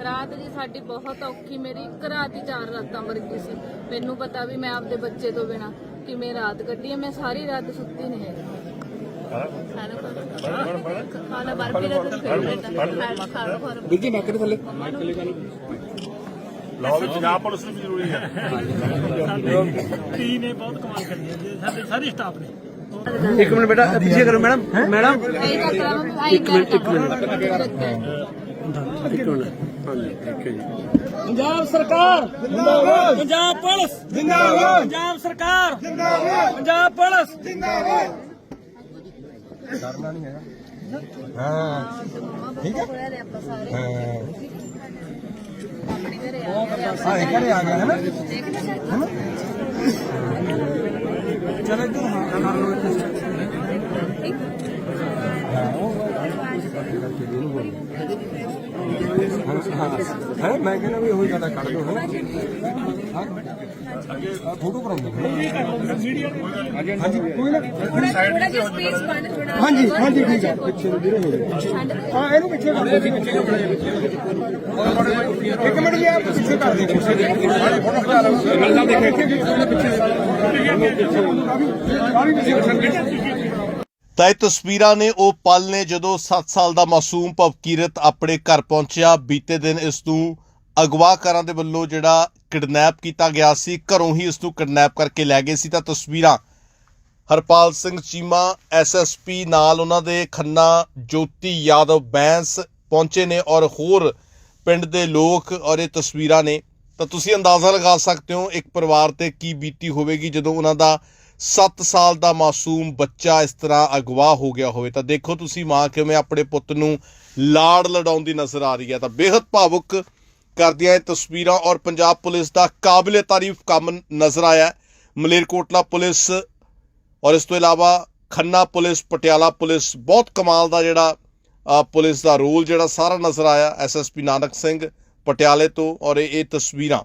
ਰਾਤ ਜੀ ਸਾਡੀ ਬਹੁਤ ਔਖੀ ਮੇਰੀ ਇੱਕ ਰਾਤ ਹੀ ਚਾਰ ਰਾਤਾਂ ਵਰਗੀ ਸੀ। ਮੈਨੂੰ ਪਤਾ ਵੀ ਮੈਂ ਆਪਦੇ ਬੱਚੇ ਤੋਂ ਬਿਨਾ ਕਿਵੇਂ ਰਾਤ ਕੱਢੀ ਹੈ ਮੈਂ ਸਾਰੀ ਰਾਤ ਸੁੱਤੀ ਨਹੀਂ ਖਾਣਾ ਬਰਫੀ ਦਾ ਹੈ ਖਾਣਾ ਫਰ ਬਿੱਜੀ ਨੱਕ ਦੇ ਥੱਲੇ? ਲਓ ਵੀ ਪੰਜਾਬ ਪੁਲਿਸ ਨੂੰ ਵੀ ਜ਼ਰੂਰੀ ਹੈ। ਟੀ ਨੇ ਬਹੁਤ ਕਮਾਲ ਕਰੀ ਹੈ ਜੀ ਸਾਡੇ ਸਾਰੇ ਸਟਾਫ ਨੇ। ਇੱਕ ਮਿੰਟ ਬੇਟਾ ਪਿੱਛੇ ਕਰੋ ਮੈਡਮ। ਮੈਡਮ। ਆਈ ਕਰ ਇੱਕ ਮਿੰਟ ਇੱਕ ਮਿੰਟ ਹਾਂਜੀ ਠੀਕ ਹੈ ਜੀ ਪੰਜਾਬ ਸਰਕਾਰ ਜਿੰਦਾਬਾਦ। ਪੰਜਾਬ ਪੁਲਿਸ। ਜਿੰਦਾਬਾਦ। ਪੰਜਾਬ ਸਰਕਾਰ ਜਿੰਦਾਬਾਦ। ਪੰਜਾਬ ਪੁਲਿਸ। ਠੀਕ ਹੈ। ਆਪਾਂ ਸਾਰੇ ਆਪਣੇ ਘਰੇ ਆ ਗਏ ਆਪਾਂ ਹਾਂ ਘਰੇ ਆ ਗਏ ਹਨਾ ਦੇਖਣਾ ਚਾਹੀਦਾ ਚਲੋ ਇੱਧਰ ਹਾਂ। ਕਰ ਲਓ ਹਾਂ ਮੈਂ ਕਹਿੰਦਾ ਵੀ ਉਹੀ ਗੱਲ ਕੱਢ ਦੋ ਹਾਂ। ਫੋਟੋ ਕਰਾਉਂਦੇ ਹਾਂਜੀ ਕੋਈ ਨਾ। ਥੋੜਾ ਜਿਹਾ ਸਪੇਸ ਬਣ ਥੋੜਾ ਹਾਂਜੀ ਹਾਂਜੀ ਠੀਕ ਹੈ ਪਿੱਛੇ ਨੂੰ ਵੀਰੇ ਹੋ ਜਾਓ। ਹਾਂ ਇਹਨੂੰ ਪਿੱਛੇ ਕਰ ਦਿਓ ਪਿੱਛੇ ਇੱਕ ਮਿੰਟ ਆਪ ਪਿੱਛੇ ਕਰ ਦਿਓ। ਫੋਟੋ ਖਿਚਾ ਲਓ ਗੱਲਾਂ ਦੇਖੇ। ਪਿੱਛੇ ਆ ਵੀ ਪਿੱਛੇ ਤਾਂ ਇਹ ਤਸਵੀਰਾਂ ਨੇ ਉਹ ਪਲ ਨੇ ਜਦੋਂ 7 ਸਾਲ ਦਾ ਮਾਸੂਮ ਭਵਕੀਰਤ ਆਪਣੇ ਘਰ ਪਹੁੰਚਿਆ। ਬੀਤੇ ਦਿਨ ਇਸ ਨੂੰ ਅਗਵਾਕਾਰਾਂ ਦੇ ਵੱਲੋਂ ਜਿਹੜਾ ਕਿਡਨੈਪ ਕੀਤਾ ਗਿਆ ਸੀ, ਘਰੋਂ ਹੀ ਇਸ ਨੂੰ ਕਿਡਨੈਪ ਕਰਕੇ ਲੈ ਗਏ ਸੀ। ਤਾਂ ਤਸਵੀਰਾਂ ਹਰਪਾਲ ਸਿੰਘ ਚੀਮਾ ਐਸਐਸਪੀ ਨਾਲ ਉਹਨਾਂ ਦੇ ਖੰਨਾ, ਜੋਤੀ ਯਾਦਵ, ਬੈਂਸ ਪਹੁੰਚੇ ਨੇ ਔਰ ਹੋਰ ਪਿੰਡ ਦੇ ਲੋਕ ਔਰ ਇਹ ਤਸਵੀਰਾਂ ਨੇ। ਤਾਂ ਤੁਸੀਂ ਅੰਦਾਜ਼ਾ ਲਗਾ ਸਕਦੇ ਹੋ ਇੱਕ ਪਰਿਵਾਰ ਤੇ ਕੀ ਬੀਤੀ ਹੋਵੇਗੀ ਜਦੋਂ ਉਹਨਾਂ ਦਾ 7 ਸਾਲ ਦਾ ਮਾਸੂਮ ਬੱਚਾ ਇਸ ਤਰ੍ਹਾਂ ਅਗਵਾ ਹੋ ਗਿਆ ਹੋਵੇ, ਤਾਂ ਦੇਖੋ ਤੁਸੀਂ ਮਾਂ ਕਿਵੇਂ ਆਪਣੇ ਪੁੱਤ ਨੂੰ ਲਾੜ ਲੜਾਉਂਦੀ ਨਜ਼ਰ ਆ ਰਹੀ ਹੈ। ਤਾਂ ਬੇहद ਭਾਵੁਕ ਕਰਦੀਆਂ ਇਹ ਤਸਵੀਰਾਂ ਔਰ ਪੰਜਾਬ ਪੁਲਿਸ ਦਾ ਕਾਬਿਲੇ ਤਾਰੀਫ ਕੰਮ ਨਜ਼ਰ ਆਇਆ ਮਲੇਰਕੋਟਲਾ ਪੁਲਿਸ ਔਰ ਇਸ ਤੋਂ ਇਲਾਵਾ ਖੰਨਾ ਪੁਲਿਸ, ਪਟਿਆਲਾ ਪੁਲਿਸ, ਬਹੁਤ ਕਮਾਲ ਦਾ ਜਿਹੜਾ ਪੁਲਿਸ ਦਾ ਰੋਲ ਜਿਹੜਾ ਸਾਰਾ ਨਜ਼ਰ ਆਇਆ। ਐਸਐਸਪੀ ਨਾਨਕ ਸਿੰਘ ਪਟਿਆਲੇ ਤੋਂ ਔਰ ਇਹ ਤਸਵੀਰਾਂ।